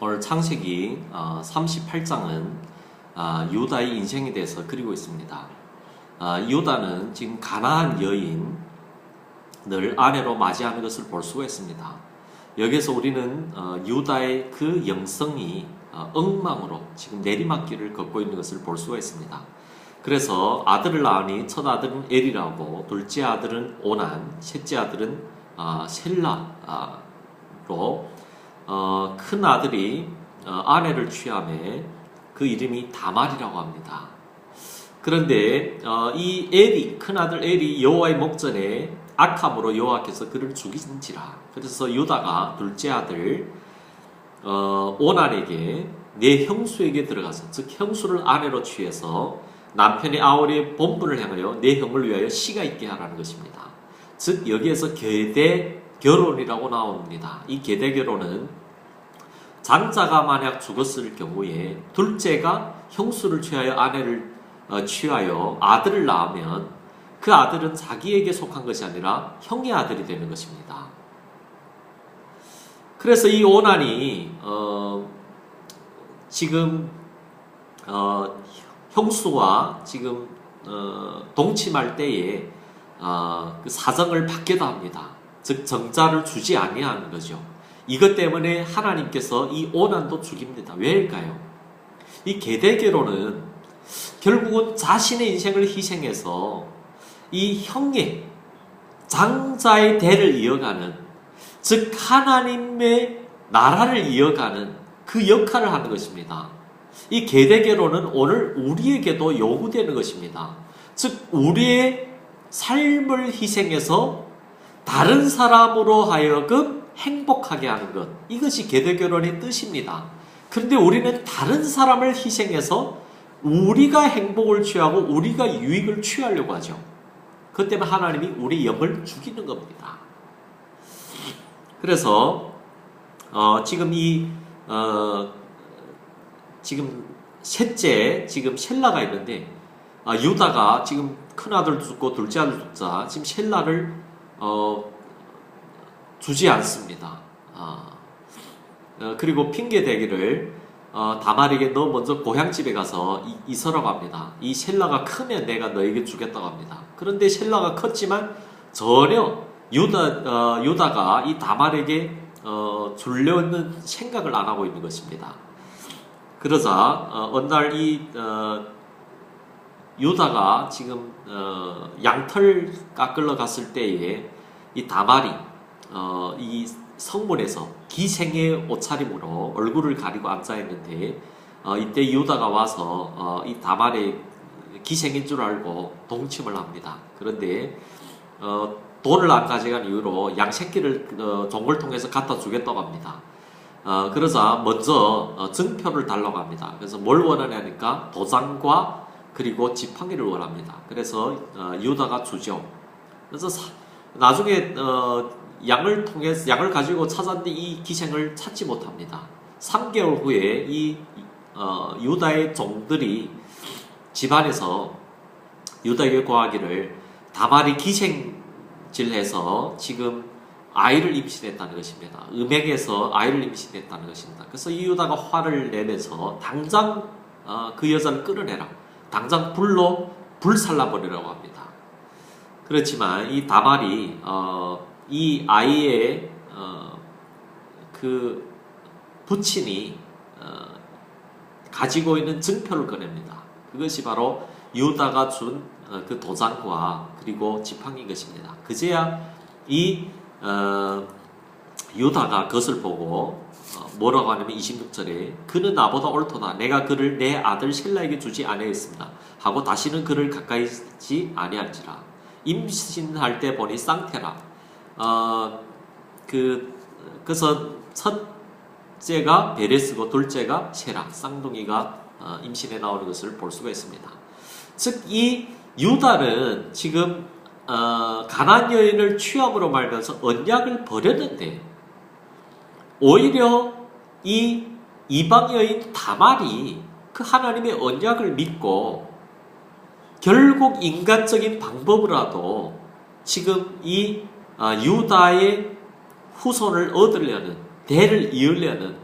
오늘 창세기 38장은 유다의 인생에 대해서 그리고 있습니다. 아, 유다는 지금 가나안 여인을 아내로 맞이하는 것을 볼 수가 있습니다. 여기서 우리는 어, 유다의 그 영성이 어, 엉망으로 지금 내리막길을 걷고 있는 것을 볼 수가 있습니다. 그래서 아들을 낳으니 첫 아들은 엘이라고 둘째 아들은 오난, 셋째 아들은 아, 셀라로 어, 큰 아들이 어, 아내를 취함에 그 이름이 다말이라고 합니다. 그런데 어, 이 엘이 큰 아들 엘이 여호와의 목전에 악함으로 여호와께서 그를 죽이신지라. 그래서 유다가 둘째 아들 어, 오난에게 내 형수에게 들어가서 즉 형수를 아내로 취해서 남편의 아우리의 본분을 향하여 내 형을 위하여 씨가 있게 하라는 것입니다. 즉 여기에서 계대 결혼이라고 나옵니다. 이 계대 결혼은 장자가 만약 죽었을 경우에 둘째가 형수를 취하여 아내를 어, 취하여 아들을 낳으면 그 아들은 자기에게 속한 것이 아니라 형의 아들이 되는 것입니다. 그래서 이 오난이 어, 지금 어, 형수와 지금 어, 동침할 때에 어, 그 사정을 받기도 합니다. 즉 정자를 주지 아니하는 거죠. 이것 때문에 하나님께서 이 오난도 죽입니다. 왜일까요? 이 계대계로는 결국은 자신의 인생을 희생해서 이 형의 장자의 대를 이어가는 즉 하나님의 나라를 이어가는 그 역할을 하는 것입니다. 이 계대계로는 오늘 우리에게도 요구되는 것입니다. 즉 우리의 삶을 희생해서 다른 사람으로 하여금 행복하게 하는 것 이것이 계대결혼의 뜻입니다. 그런데 우리는 다른 사람을 희생해서 우리가 행복을 취하고 우리가 유익을 취하려고 하죠. 그 때문에 하나님이 우리 영을 죽이는 겁니다. 그래서 어, 지금 이 어, 지금 셋째 지금 셀라가 있는데 아, 유다가 지금 큰 아들 죽고 둘째 아들 죽자 지금 셀라를 어, 주지 않습니다. 아, 어, 그리고 핑계 대기를 어, 다말에게 너 먼저 고향집에 가서 이, 있으라고 합니다. 이 셀라가 크면 내가 너에게 주겠다고 합니다. 그런데 셀라가 컸지만 전혀 유다, 어, 유다가 이 다말에게 어, 주려는 생각을 안 하고 있는 것입니다. 그러자 어, 어느 날이 어, 유다가 지금 어, 양털 깎으러 갔을 때에 이 다말이 어, 이 성문에서 기생의 옷차림으로 얼굴을 가리고 앉아 있는데 어, 이때 유다가 와서 어, 이 다말의 기생인 줄 알고 동침을 합니다. 그런데 어, 돈을 안 가져간 이유로 양 새끼를 어, 종을 통해서 갖다 주겠다고 합니다. 어, 그러자 먼저 어, 증표를 달라고 합니다. 그래서 뭘 원하냐니까 도장과 그리고 지팡이를 원합니다. 그래서 어, 유다가 주죠. 그래서 사, 나중에 어, 양을 통해서 양을 가지고 찾았는데 이 기생을 찾지 못합니다. 3개월 후에 이 어, 유다의 종들이 집안에서 유다에게 구하기를 다말이 기생질해서 지금 아이를 임신했다는 것입니다. 음행에서 아이를 임신했다는 것입니다. 그래서 이 유다가 화를 내면서 당장 어, 그 여자를 끌어내라. 당장 불로 불살라버리라고 합니다. 그렇지만 이 다말이 어, 이 아이의 어, 그 부친이 어, 가지고 있는 증표를 꺼냅니다. 그것이 바로 유다가 준 그 도장과 그리고 지팡이 것입니다. 그제야 이 어, 유다가 그것을 보고 어, 뭐라고 하냐면 26절에 그는 나보다 옳도다. 내가 그를 내 아들 셀라에게 주지 아니하였습니다. 하고 다시는 그를 가까이지 아니한지라. 임신할 때 보니 쌍태라. 어, 그 그래서 첫째가 베레스고 둘째가 세라. 쌍둥이가 어, 임신해 나오는 것을 볼 수가 있습니다. 즉 이 유다는 지금 어, 가난 여인을 취함으로 말면서 언약을 버렸는데 오히려 이 이방 여인 다말이 그 하나님의 언약을 믿고 결국 인간적인 방법으로라도 지금 이 아, 유다의 후손을 얻으려는 대를 이으려는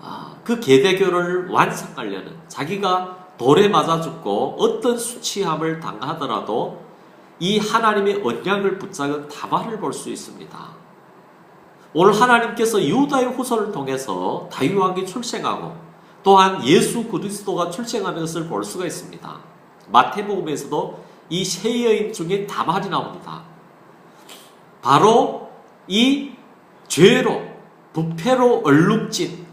아, 그 계대교를 완성하려는 자기가 돌에 맞아 죽고 어떤 수치함을 당하더라도 이 하나님의 언약을 붙잡은 다말을 볼 수 있습니다. 오늘 하나님께서 유다의 후손을 통해서 다윗 왕이 출생하고 또한 예수 그리스도가 출생하는 것을 볼 수가 있습니다. 마태복음에서도 이 세 여인 중에 다말이 나옵니다. 바로 이 죄로 부패로 얼룩진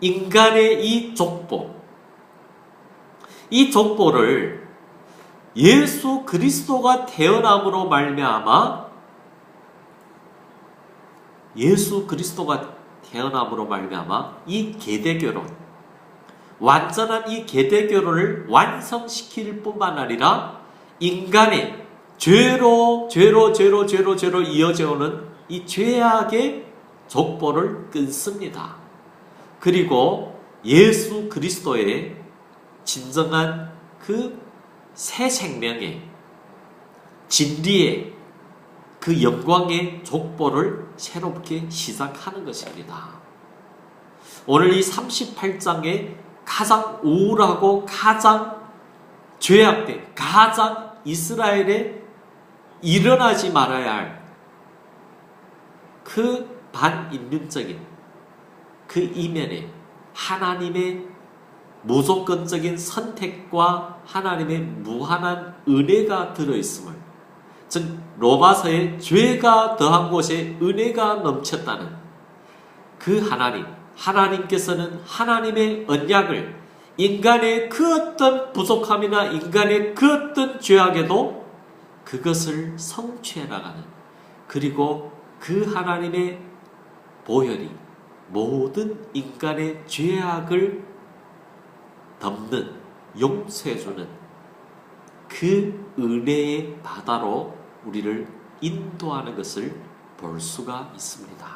인간의 이 족보 이 족보를 예수 그리스도가 태어남으로 말미암아 예수 그리스도가 태어남으로 말미암아 이 계대교론 완전한 이 계대교론을 완성시킬 뿐만 아니라 인간의 죄로 죄로 죄로 죄로 죄로 이어져 오는 이 죄악의 족보를 끊습니다. 그리고 예수 그리스도의 진정한 그 새 생명의 진리의 그 영광의 족보를 새롭게 시작하는 것입니다. 오늘 이 38장에 가장 우울하고 가장 죄악된 가장 이스라엘에 일어나지 말아야 할 그 반인륜적인 그 이면에 하나님의 무조건적인 선택과 하나님의 무한한 은혜가 들어있음을 즉 로마서에 죄가 더한 곳에 은혜가 넘쳤다는 그 하나님 하나님께서는 하나님의 언약을 인간의 그 어떤 부족함이나 인간의 그 어떤 죄악에도 그것을 성취해 나가는 그리고 그 하나님의 보혈이 모든 인간의 죄악을 덮는 용서해주는 그 은혜의 바다로 우리를 인도하는 것을 볼 수가 있습니다.